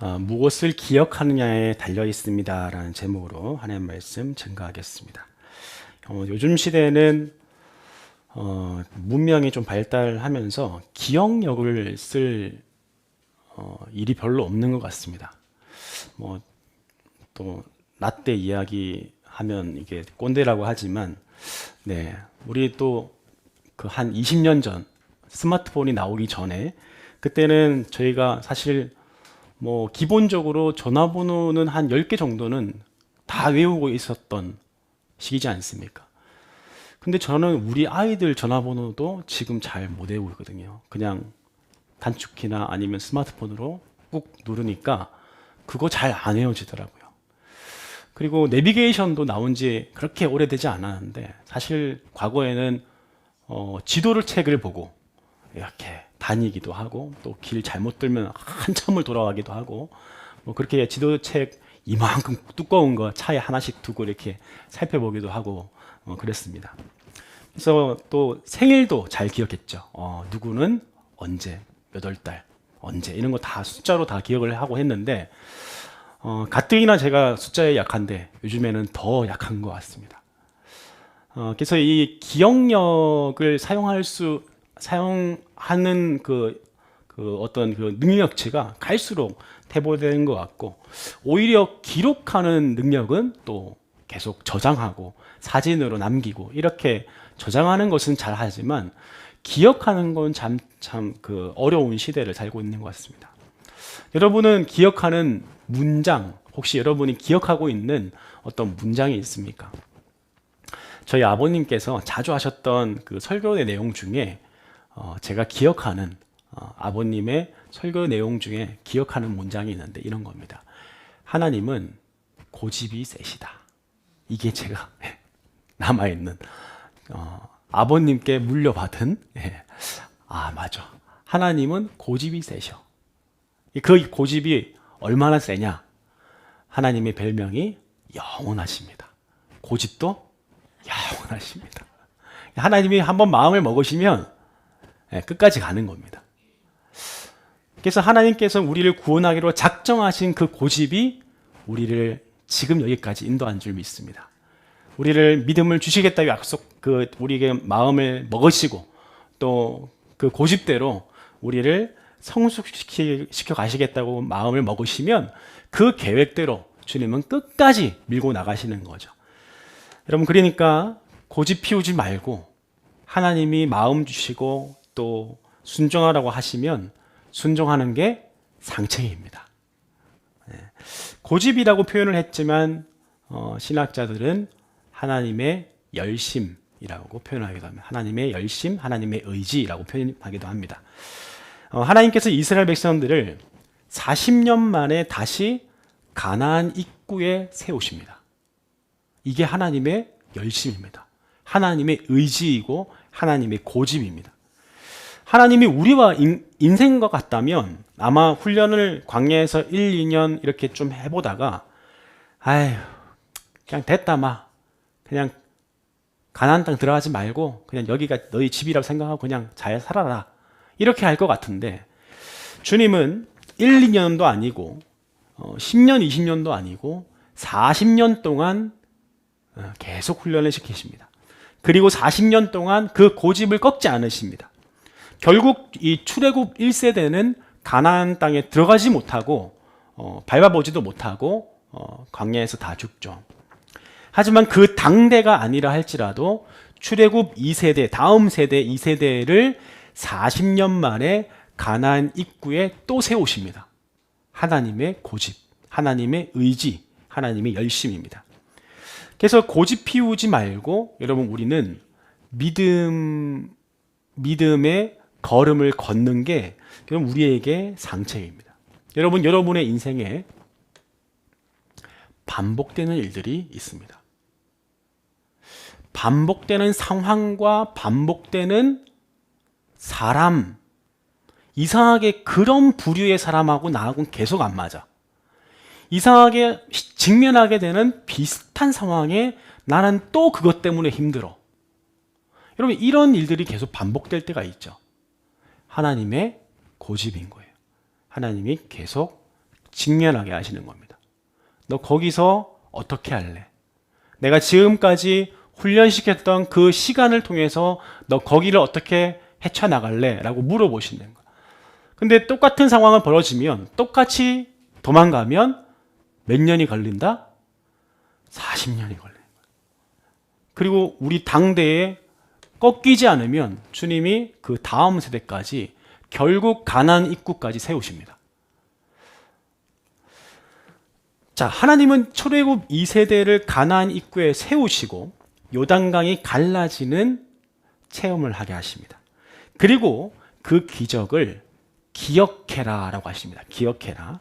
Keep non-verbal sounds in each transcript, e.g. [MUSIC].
어, 무엇을 기억하느냐에 달려 있습니다라는 제목으로 하나님 말씀 증가하겠습니다. 어, 요즘 시대는 어, 문명이 좀 발달하면서 기억력을 쓸 어, 일이 별로 없는 것 같습니다. 뭐또 라떼 이야기 하면 이게 꼰대라고 하지만 네 우리 또 그 한 20년 전 스마트폰이 나오기 전에 그때는 저희가 사실 뭐 기본적으로 전화번호는 한 10개 정도는 다 외우고 있었던 시기지 않습니까? 근데 저는 우리 아이들 전화번호도 지금 잘 못 외우고 있거든요. 그냥 단축키나 아니면 스마트폰으로 꾹 누르니까 그거 잘 안 외워지더라고요. 그리고 내비게이션도 나온 지 그렇게 오래되지 않았는데 사실 과거에는 어, 지도를 책을 보고 이렇게 다니기도 하고 또 길 잘못 들면 한참을 돌아가기도 하고 뭐 그렇게 지도책 이만큼 두꺼운 거 차에 하나씩 두고 이렇게 살펴보기도 하고 어, 그랬습니다. 그래서 또 생일도 잘 기억했죠. 어, 누구는 언제 몇 월 달 언제 이런 거 다 숫자로 다 기억을 하고 했는데 어, 가뜩이나 제가 숫자에 약한데 요즘에는 더 약한 것 같습니다. 어, 그래서 이 기억력을 사용할 수 사용하는 그, 그 어떤 그 능력치가 갈수록 퇴보되는 것 같고 오히려 기록하는 능력은 또 계속 저장하고 사진으로 남기고 이렇게 저장하는 것은 잘 하지만 기억하는 건 참 참 그 어려운 시대를 살고 있는 것 같습니다. 여러분은 기억하는 문장 혹시 여러분이 기억하고 있는 어떤 문장이 있습니까? 저희 아버님께서 자주 하셨던 그 설교의 내용 중에 어, 제가 기억하는 어, 아버님의 설교 내용 중에 기억하는 문장이 있는데 이런 겁니다. 하나님은 고집이 세시다. 이게 제가 [LAUGHS] 남아 있는 어, 아버님께 물려받은 예. 아 맞아. 하나님은 고집이 세셔. 그 고집이 얼마나 세냐? 하나님의 별명이 영원하십니다. 고집도 영원하십니다. 하나님이 한번 마음을 먹으시면 예, 끝까지 가는 겁니다. 그래서 하나님께서 우리를 구원하기로 작정하신 그 고집이 우리를 지금 여기까지 인도한 줄 믿습니다. 우리를 믿음을 주시겠다고 약속, 그 우리에게 마음을 먹으시고 또 그 고집대로 우리를 성숙시켜 가시겠다고 마음을 먹으시면 그 계획대로 주님은 끝까지 밀고 나가시는 거죠. 여러분 그러니까 고집 피우지 말고 하나님이 마음 주시고 또 순종하라고 하시면 순종하는 게 상책입니다. 네. 고집이라고 표현을 했지만 어, 신학자들은 하나님의 열심이라고 표현하기도 합니다. 하나님의 열심, 하나님의 의지라고 표현하기도 합니다. 어, 하나님께서 이스라엘 백성들을 40년 만에 다시 가나안 입구에 세우십니다. 이게 하나님의 열심입니다. 하나님의 의지이고 하나님의 고집입니다. 하나님이 우리와 인, 인생과 같다면 아마 훈련을 광야에서 1, 2년 이렇게 좀 해보다가 아휴 그냥 됐다 마 그냥 가나안 땅 들어가지 말고 그냥 여기가 너희 집이라고 생각하고 그냥 잘 살아라 이렇게 할 것 같은데 주님은 1, 2년도 아니고 어, 10년, 20년도 아니고 40년 동안 어, 계속 훈련을 시키십니다. 그리고 40년 동안 그 고집을 꺾지 않으십니다. 결국 이 출애굽 1세대는 가나안 땅에 들어가지 못하고 어, 밟아보지도 못하고 어, 광야에서 다 죽죠. 하지만 그 당대가 아니라 할지라도 출애굽 2세대 다음 세대 2세대를 40년 만에 가나안 입구에 또 세우십니다. 하나님의 고집, 하나님의 의지, 하나님의 열심입니다. 그래서 고집 피우지 말고 여러분 우리는 믿음 믿음의 걸음을 걷는 게 그럼 우리에게 상책입니다. 여러분 여러분의 인생에 반복되는 일들이 있습니다. 반복되는 상황과 반복되는 사람 이상하게 그런 부류의 사람하고 나하고는 계속 안 맞아. 이상하게 직면하게 되는 비슷한 상황에 나는 또 그것 때문에 힘들어. 여러분, 이런 일들이 계속 반복될 때가 있죠. 하나님의 고집인 거예요. 하나님이 계속 직면하게 하시는 겁니다. 너 거기서 어떻게 할래? 내가 지금까지 훈련시켰던 그 시간을 통해서 너 거기를 어떻게 헤쳐나갈래? 라고 물어보시는 거예요. 근데 똑같은 상황을 벌어지면 똑같이 도망가면 몇 년이 걸린다? 40년이 걸리는. 그리고 우리 당대에 꺾이지 않으면 주님이 그 다음 세대까지 결국 가난 입구까지 세우십니다. 자, 하나님은 초대국 2세대를 가나안 입구에 세우시고 요단강이 갈라지는 체험을 하게 하십니다. 그리고 그 기적을 기억해라 라고 하십니다. 기억해라.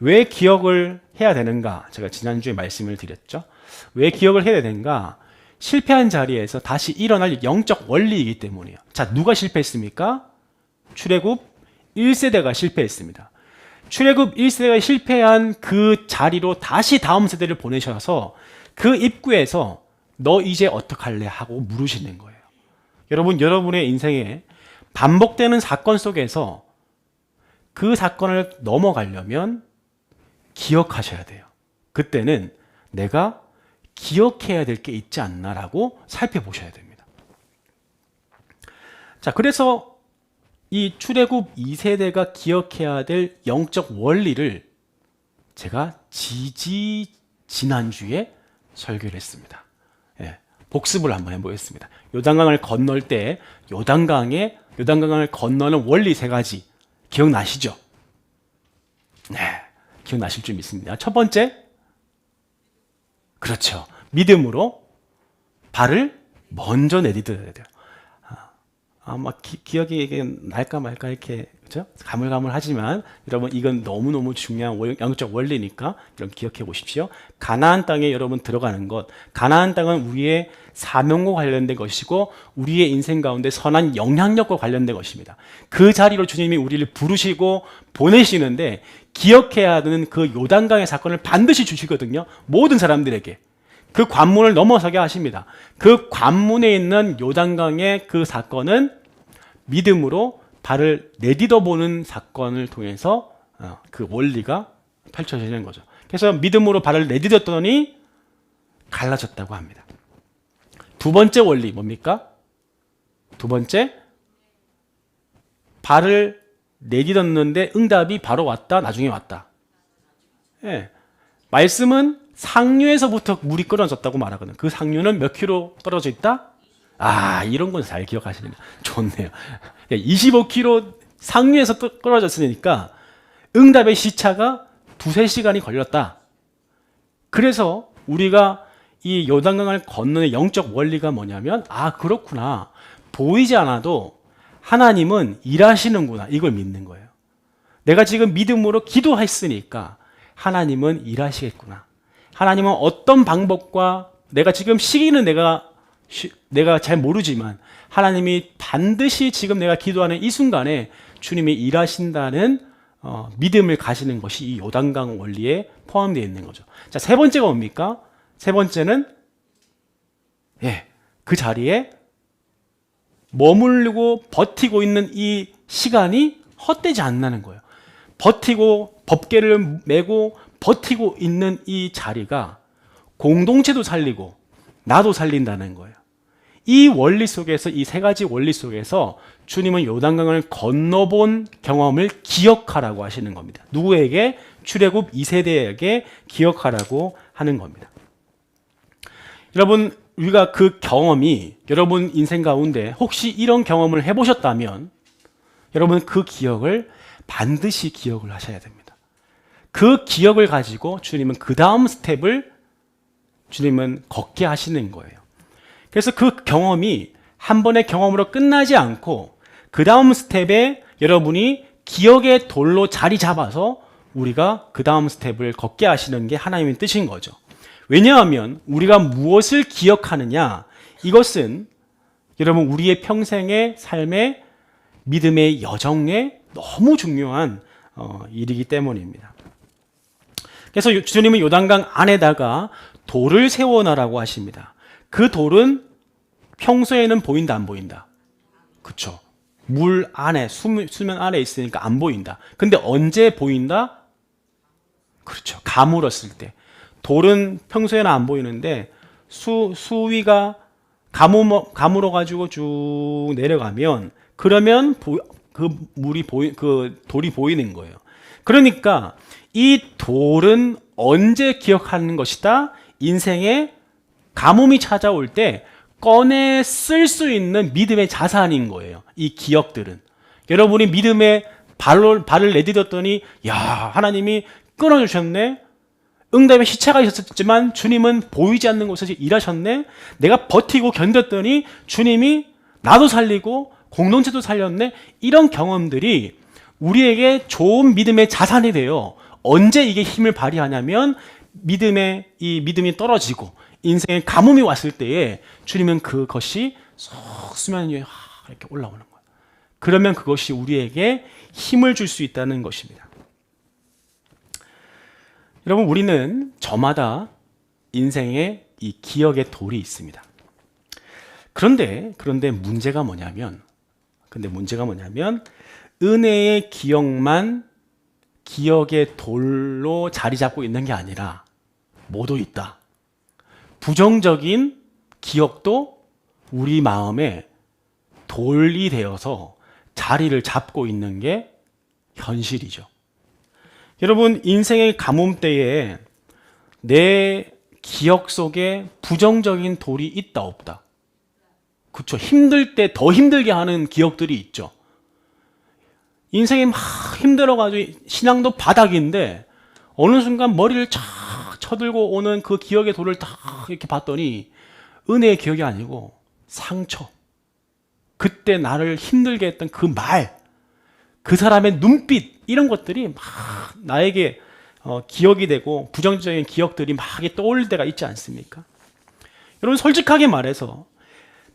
왜 기억을 해야 되는가? 제가 지난주에 말씀을 드렸죠. 왜 기억을 해야 되는가? 실패한 자리에서 다시 일어날 영적 원리이기 때문이에요. 자, 누가 실패했습니까? 출애굽 1세대가 실패했습니다. 출애굽 1세대가 실패한 그 자리로 다시 다음 세대를 보내셔서 그 입구에서 너 이제 어떡할래 하고 물으시는 거예요. 여러분, 여러분의 인생에 반복되는 사건 속에서 그 사건을 넘어가려면 기억하셔야 돼요. 그때는 내가 기억해야 될 게 있지 않나라고 살펴보셔야 됩니다. 자, 그래서 이 출애굽 2세대가 기억해야 될 영적 원리를 제가 지지 지난주에 설교를 했습니다. 예, 복습을 한번 해보겠습니다. 요단강을 건널 때 요단강에 요단강을 건너는 원리 세 가지 기억나시죠? 네, 기억나실 줄 믿습니다. 첫 번째, 그렇죠. 믿음으로 발을 먼저 내디뎌야 돼요. 아, 아마 기, 억이 이게 날까 말까 이렇게 그죠? 가물가물하지만 여러분 이건 너무 너무 중요한 원- 영적 원리니까 여러분 기억해 보십시오. 가나안 땅에 여러분 들어가는 것, 가나안 땅은 우리의 사명과 관련된 것이고 우리의 인생 가운데 선한 영향력과 관련된 것입니다. 그 자리로 주님이 우리를 부르시고 보내시는데 기억해야 하는 그 요단강의 사건을 반드시 주시거든요. 모든 사람들에게. 그 관문을 넘어서게 하십니다. 그 관문에 있는 요단강의 그 사건은 믿음으로 발을 내디뎌 보는 사건을 통해서 어, 그 원리가 펼쳐지는 거죠. 그래서 믿음으로 발을 내디뎠더니 갈라졌다고 합니다. 두 번째 원리 뭡니까? 두 번째 발을 내디뎠는데 응답이 바로 왔다, 나중에 왔다. 예. 말씀은 상류에서부터 물이 끊어졌다고 말하거든. 그 상류는 몇 킬로 떨어져 있다? 아, 이런 건 잘 기억하시네요. 좋네요. 25킬로 상류에서 또 떨어졌으니까 응답의 시차가 두세 시간이 걸렸다. 그래서 우리가 이 요단강을 건너는 영적 원리가 뭐냐면 아, 그렇구나. 보이지 않아도 하나님은 일하시는구나. 이걸 믿는 거예요. 내가 지금 믿음으로 기도했으니까 하나님은 일하시겠구나. 하나님은 어떤 방법과 내가 지금 시기는 내가 쉬- 내가 잘 모르지만 하나님이 반드시 지금 내가 기도하는 이 순간에 주님이 일하신다는 어, 믿음을 가시는 것이 이 요단강 원리에 포함되어 있는 거죠. 자, 세 번째가 뭡니까? 세 번째는 예, 그 자리에 머물고 버티고 있는 이 시간이 헛되지 않나는 거예요. 버티고 법계를 메고 버티고 있는 이 자리가 공동체도 살리고 나도 살린다는 거예요. 이 원리 속에서 이 세 가지 원리 속에서 주님은 요단강을 건너본 경험을 기억하라고 하시는 겁니다. 누구에게 출애굽 2세대에게 기억하라고 하는 겁니다. 여러분 우리가 그 경험이 여러분 인생 가운데 혹시 이런 경험을 해 보셨다면 여러분 그 기억을 반드시 기억을 하셔야 됩니다. 그 기억을 가지고 주님은 그 다음 스텝을 주님은 걷게 하시는 거예요. 그래서 그 경험이 한 번의 경험으로 끝나지 않고 그 다음 스텝에 여러분이 기억의 돌로 자리 잡아서 우리가 그 다음 스텝을 걷게 하시는 게 하나님의 뜻인 거죠. 왜냐하면 우리가 무엇을 기억하느냐 이것은 여러분 우리의 평생의 삶의 믿음의 여정에 너무 중요한 어, 일이기 때문입니다. 그래서 주님은 요단강 안에다가 돌을 세워놔라고 하십니다. 그 돌은 평소에는 보인다 안 보인다. 그쵸? 물 안에 수면, 안에 있으니까 안 보인다. 근데 언제 보인다? 그렇죠. 가물었을 때. 돌은 평소에는 안 보이는데 수 수위가 가무 가물어 가지고 쭉 내려가면 그러면 보, 그 물이 보이 그 돌이 보이는 거예요. 그러니까 이 돌은 언제 기억하는 것이다? 인생에 가뭄이 찾아올 때 꺼내 쓸 수 있는 믿음의 자산인 거예요. 이 기억들은. 여러분이 믿음의 발로, 발을 내딛었더니, 야, 하나님이 끊어주셨네? 응답의 시차가 있었지만 주님은 보이지 않는 곳에서 일하셨네? 내가 버티고 견뎠더니 주님이 나도 살리고 공동체도 살렸네? 이런 경험들이 우리에게 좋은 믿음의 자산이 돼요. 언제 이게 힘을 발휘하냐면 믿음의 이 믿음이 떨어지고 인생에 가뭄이 왔을 때에 주님은 그것이 쏙 수면 위에 이렇게 올라오는 거예요. 그러면 그것이 우리에게 힘을 줄 수 있다는 것입니다. 여러분 우리는 저마다 인생에 이 기억의 돌이 있습니다. 그런데 그런데 문제가 뭐냐면 근데 문제가 뭐냐면 은혜의 기억만 기억의 돌로 자리 잡고 있는 게 아니라 모두 있다. 부정적인 기억도 우리 마음에 돌이 되어서 자리를 잡고 있는 게 현실이죠. 여러분, 인생의 가뭄 때에 내 기억 속에 부정적인 돌이 있다, 없다? 그쵸. 힘들 때 더 힘들게 하는 기억들이 있죠. 인생이 막 힘들어가지고 신앙도 바닥인데 어느 순간 머리를 쫙 쳐들고 오는 그 기억의 돌을 딱 이렇게 봤더니 은혜의 기억이 아니고 상처. 그때 나를 힘들게 했던 그 말, 그 사람의 눈빛, 이런 것들이 막 나에게 어, 기억이 되고 부정적인 기억들이 막 떠올릴 때가 있지 않습니까? 여러분, 솔직하게 말해서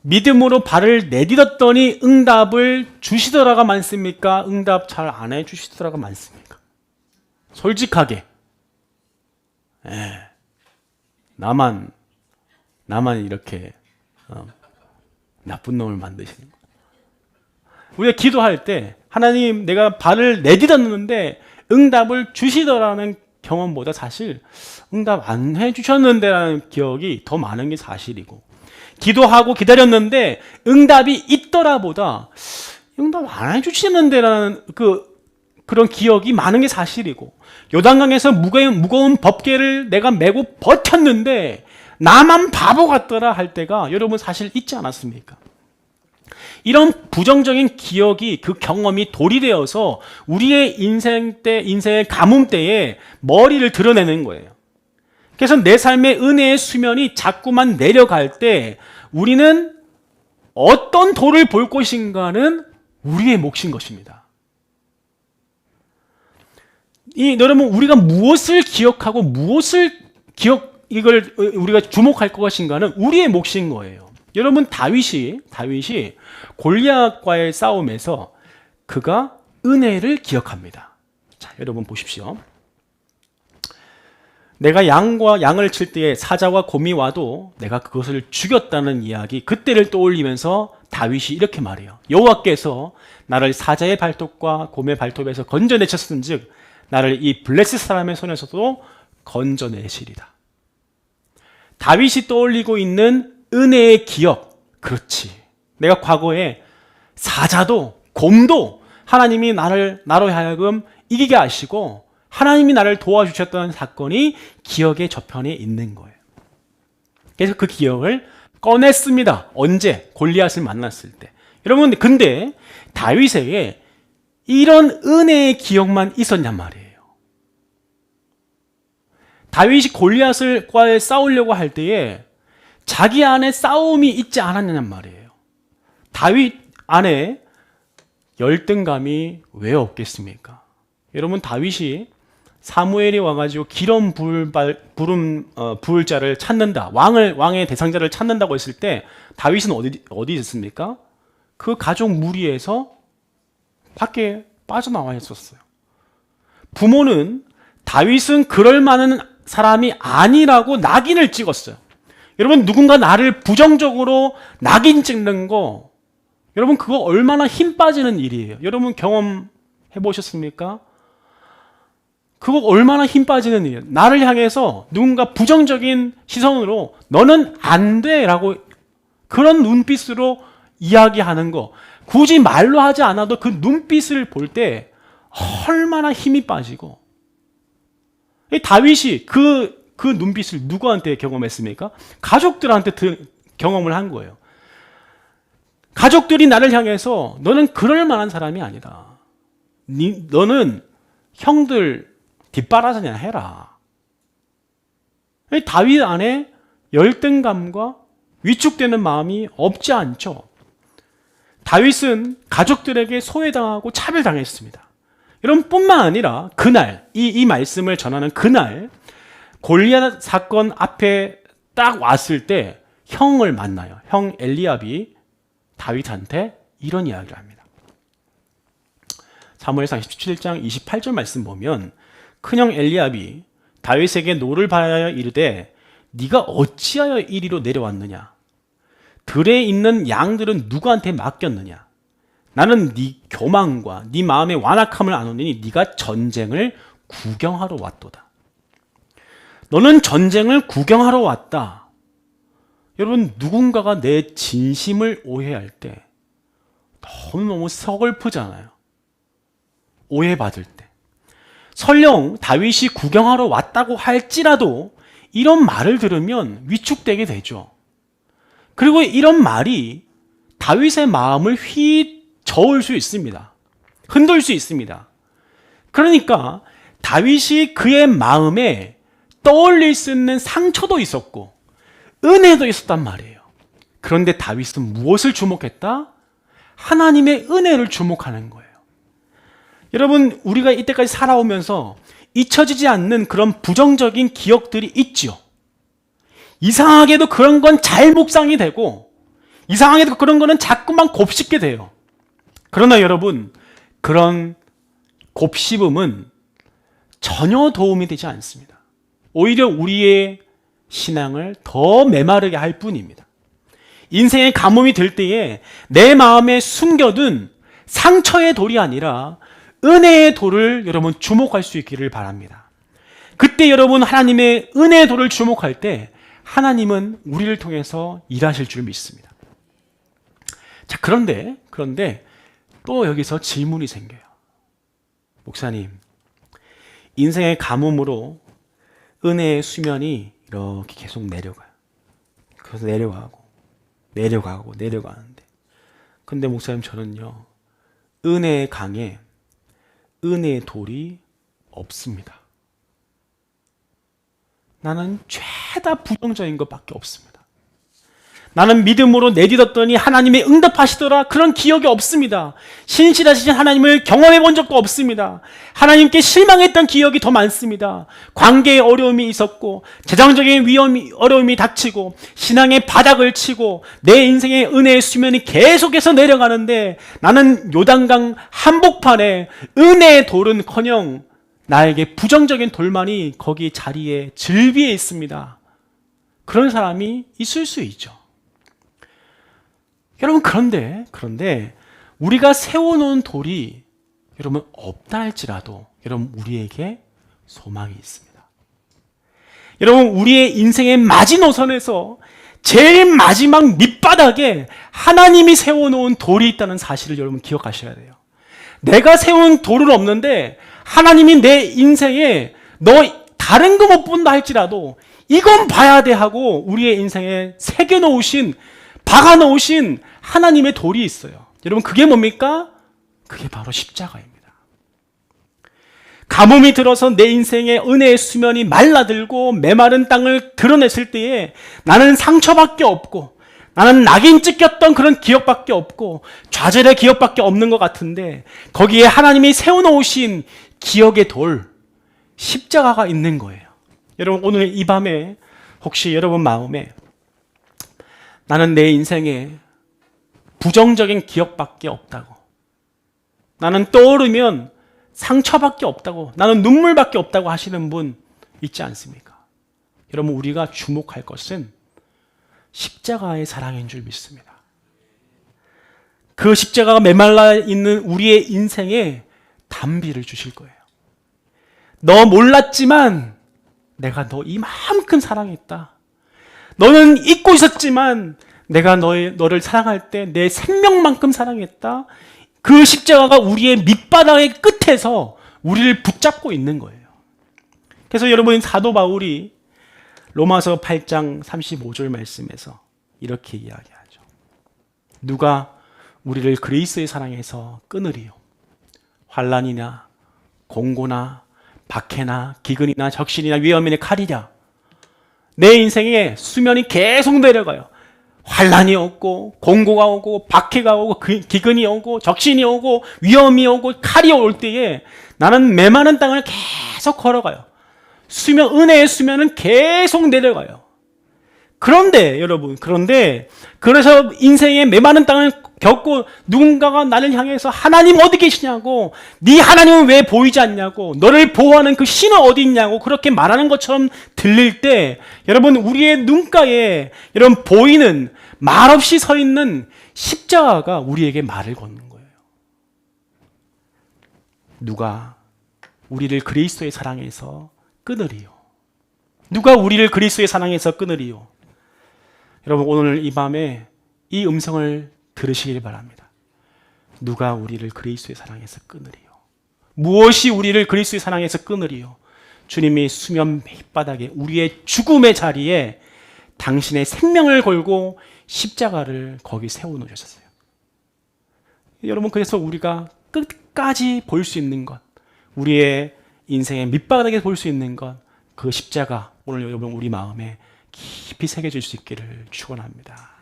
믿음으로 발을 내딛었더니 응답을 주시더라가 많습니까? 응답 잘 안 해주시더라가 많습니까? 솔직하게. 예. 나만, 나만 이렇게, 어, 나쁜 놈을 만드시는 거. 우리가 기도할 때, 하나님, 내가 발을 내딛었는데 응답을 주시더라는 경험보다 사실 응답 안 해주셨는데라는 기억이 더 많은 게 사실이고, 기도하고 기다렸는데 응답이 있더라보다 응답 안 해주시는데라는 그 그런 기억이 많은 게 사실이고 요단강에서 무거운, 무거운 법계를 내가 메고 버텼는데 나만 바보 같더라 할 때가 여러분 사실 있지 않았습니까? 이런 부정적인 기억이 그 경험이 돌이 되어서 우리의 인생 때 인생의 가뭄 때에 머리를 드러내는 거예요. 그래서 내 삶의 은혜의 수면이 자꾸만 내려갈 때 우리는 어떤 돌을 볼 것인가는 우리의 몫인 것입니다. 이 여러분 우리가 무엇을 기억하고 무엇을 기억 이걸 우리가 주목할 것인가는 우리의 몫인 거예요. 여러분 다윗이 다윗이 골리앗과의 싸움에서 그가 은혜를 기억합니다. 자, 여러분 보십시오. 내가 양과 양을 칠 때에 사자와 곰이 와도 내가 그것을 죽였다는 이야기 그때를 떠올리면서 다윗이 이렇게 말해요. 여호와께서 나를 사자의 발톱과 곰의 발톱에서 건져내셨은즉 나를 이 블레스 사람의 손에서도 건져내시리다. 다윗이 떠올리고 있는 은혜의 기억. 그렇지. 내가 과거에 사자도 곰도 하나님이 나를 나로 하여금 이기게 하시고 하나님이 나를 도와주셨던 사건이 기억의 저편에 있는 거예요. 그래서 그 기억을 꺼냈습니다. 언제? 골리앗을 만났을 때. 여러분, 근데 다윗에게 이런 은혜의 기억만 있었냔 말이에요. 다윗이 골리앗을 과에 싸우려고 할 때에 자기 안에 싸움이 있지 않았느냔 말이에요. 다윗 안에 열등감이 왜 없겠습니까? 여러분 다윗이 사무엘이 와가지고 기름 부을 부름 어, 부을 자를 찾는다 왕을 왕의 대상자를 찾는다고 했을 때 다윗은 어디 어디 있었습니까? 그 가족 무리에서 밖에 빠져나와 있었어요. 부모는 다윗은 그럴 만한 사람이 아니라고 낙인을 찍었어요. 여러분 누군가 나를 부정적으로 낙인 찍는 거 여러분 그거 얼마나 힘 빠지는 일이에요. 여러분 경험해 보셨습니까? 그거 얼마나 힘 빠지는 일이에요. 나를 향해서 누군가 부정적인 시선으로 너는 안 돼! 라고 그런 눈빛으로 이야기하는 거. 굳이 말로 하지 않아도 그 눈빛을 볼 때 얼마나 힘이 빠지고. 이 다윗이 그, 그 눈빛을 누구한테 경험했습니까? 가족들한테 드- 경험을 한 거예요. 가족들이 나를 향해서 너는 그럴 만한 사람이 아니다. 니, 너는 형들 뒷바라지나 해라. 이 다윗 안에 열등감과 위축되는 마음이 없지 않죠. 다윗은 가족들에게 소외당하고 차별당했습니다. 여러분 뿐만 아니라 그날 이, 이 말씀을 전하는 그날 골리앗 사건 앞에 딱 왔을 때 형을 만나요. 형 엘리압이 다윗한테 이런 이야기를 합니다. 사무엘상 17장 28절 말씀 보면 큰형 엘리압이 다윗에게 노를 바라여 이르되 네가 어찌하여 이리로 내려왔느냐 들에 있는 양들은 누구한테 맡겼느냐? 나는 네 교만과 네 마음의 완악함을 아노니 네가 전쟁을 구경하러 왔도다. 너는 전쟁을 구경하러 왔다. 여러분 누군가가 내 진심을 오해할 때 너무너무 서글프잖아요. 오해받을 때. 설령 다윗이 구경하러 왔다고 할지라도 이런 말을 들으면 위축되게 되죠. 그리고 이런 말이 다윗의 마음을 휘저을 수 있습니다. 흔들 수 있습니다. 그러니까 다윗이 그의 마음에 떠올릴 수 있는 상처도 있었고 은혜도 있었단 말이에요. 그런데 다윗은 무엇을 주목했다? 하나님의 은혜를 주목하는 거예요. 여러분, 우리가 이때까지 살아오면서 잊혀지지 않는 그런 부정적인 기억들이 있지요. 이상하게도 그런 건 잘 묵상이 되고, 이상하게도 그런 거는 자꾸만 곱씹게 돼요. 그러나 여러분, 그런 곱씹음은 전혀 도움이 되지 않습니다. 오히려 우리의 신앙을 더 메마르게 할 뿐입니다. 인생의 가뭄이 들 때에 내 마음에 숨겨둔 상처의 돌이 아니라 은혜의 돌을 여러분 주목할 수 있기를 바랍니다. 그때 여러분 하나님의 은혜의 돌을 주목할 때 하나님은 우리를 통해서 일하실 줄 믿습니다. 자, 그런데, 그런데 또 여기서 질문이 생겨요. 목사님, 인생의 가뭄으로 은혜의 수면이 이렇게 계속 내려가요. 그래서 내려가고, 내려가고, 내려가는데. 근데 목사님, 저는요, 은혜의 강에 은혜의 돌이 없습니다. 나는 죄다 부정적인 것밖에 없습니다. 나는 믿음으로 내딛었더니 하나님이 응답하시더라. 그런 기억이 없습니다. 신실하신 하나님을 경험해 본 적도 없습니다. 하나님께 실망했던 기억이 더 많습니다. 관계에 어려움이 있었고, 재정적인 위험이, 어려움이 닥치고, 신앙의 바닥을 치고, 내 인생의 은혜의 수면이 계속해서 내려가는데, 나는 요단강 한복판에 은혜의 돌은 커녕 나에게 부정적인 돌만이 거기 자리에 즐비해 있습니다. 그런 사람이 있을 수 있죠. 여러분 그런데 그런데 우리가 세워놓은 돌이 여러분 없다 할지라도 여러분 우리에게 소망이 있습니다. 여러분 우리의 인생의 마지노선에서 제일 마지막 밑바닥에 하나님이 세워놓은 돌이 있다는 사실을 여러분 기억하셔야 돼요. 내가 세운 돌은 없는데 하나님이 내 인생에 너 다른 거 못 본다 할지라도 이건 봐야 돼 하고 우리의 인생에 새겨 놓으신 박아 놓으신 하나님의 돌이 있어요. 여러분 그게 뭡니까? 그게 바로 십자가입니다. 가뭄이 들어서 내 인생의 은혜의 수면이 말라들고 메마른 땅을 드러냈을 때에 나는 상처밖에 없고 나는 낙인 찍혔던 그런 기억밖에 없고 좌절의 기억밖에 없는 것 같은데 거기에 하나님이 세워놓으신 기억의 돌 십자가가 있는 거예요. 여러분 오늘 이 밤에 혹시 여러분 마음에 나는 내 인생에 부정적인 기억밖에 없다고. 나는 떠오르면 상처밖에 없다고. 나는 눈물밖에 없다고 하시는 분 있지 않습니까? 여러분, 우리가 주목할 것은 십자가의 사랑인 줄 믿습니다. 그 십자가가 메말라 있는 우리의 인생에 담비를 주실 거예요. 너 몰랐지만 내가 너 이만큼 사랑했다. 너는 잊고 있었지만 내가 너의, 너를 사랑할 때 내 생명만큼 사랑했다. 그 십자가가 우리의 밑바닥의 끝에서 우리를 붙잡고 있는 거예요. 그래서 여러분 사도 바울이 로마서 8장 35절 말씀에서 이렇게 이야기하죠. 누가 우리를 그리스도의 사랑에서 끊으리요. 환란이나 공고나 박해나 기근이나 적신이나 위험이나 칼이냐. 내 인생에 수면이 계속 내려가요. 환란이 오고 공고가 오고 박해가 오고 그- 기근이 오고 적신이 오고 위험이 오고 칼이 올 때에 나는 메마른 땅을 계속 걸어가요. 수면 은혜의 수면은 계속 내려가요. 그런데 여러분 그런데 그래서 인생의 메마른 땅을 겪고 누군가가 나를 향해서 하나님 어디 계시냐고 네 하나님은 왜 보이지 않냐고 너를 보호하는 그 신은 어디 있냐고 그렇게 말하는 것처럼 들릴 때 여러분 우리의 눈가에 여러분 보이는 말없이 서 있는 십자가가 우리에게 말을 거는 거예요. 누가 우리를 그리스도의 사랑에서 끊으리요. 누가 우리를 그리스도의 사랑에서 끊으리요. 여러분 오늘 이 밤에 이 음성을 들으시길 바랍니다. 누가 우리를 그리스도의 사랑에서 끊으리요. 무엇이 우리를 그리스도의 사랑에서 끊으리요. 주님이 수면 밑바닥에 우리의 죽음의 자리에 당신의 생명을 걸고 십자가를 거기 세워 놓으셨어요. 여러분 그래서 우리가 끝까지 볼 수 있는 것, 우리의 인생의 밑바닥에 볼 수 있는 것, 그 십자가 오늘 여러분 우리 마음에 깊이 새겨질 수 있기를 축원합니다.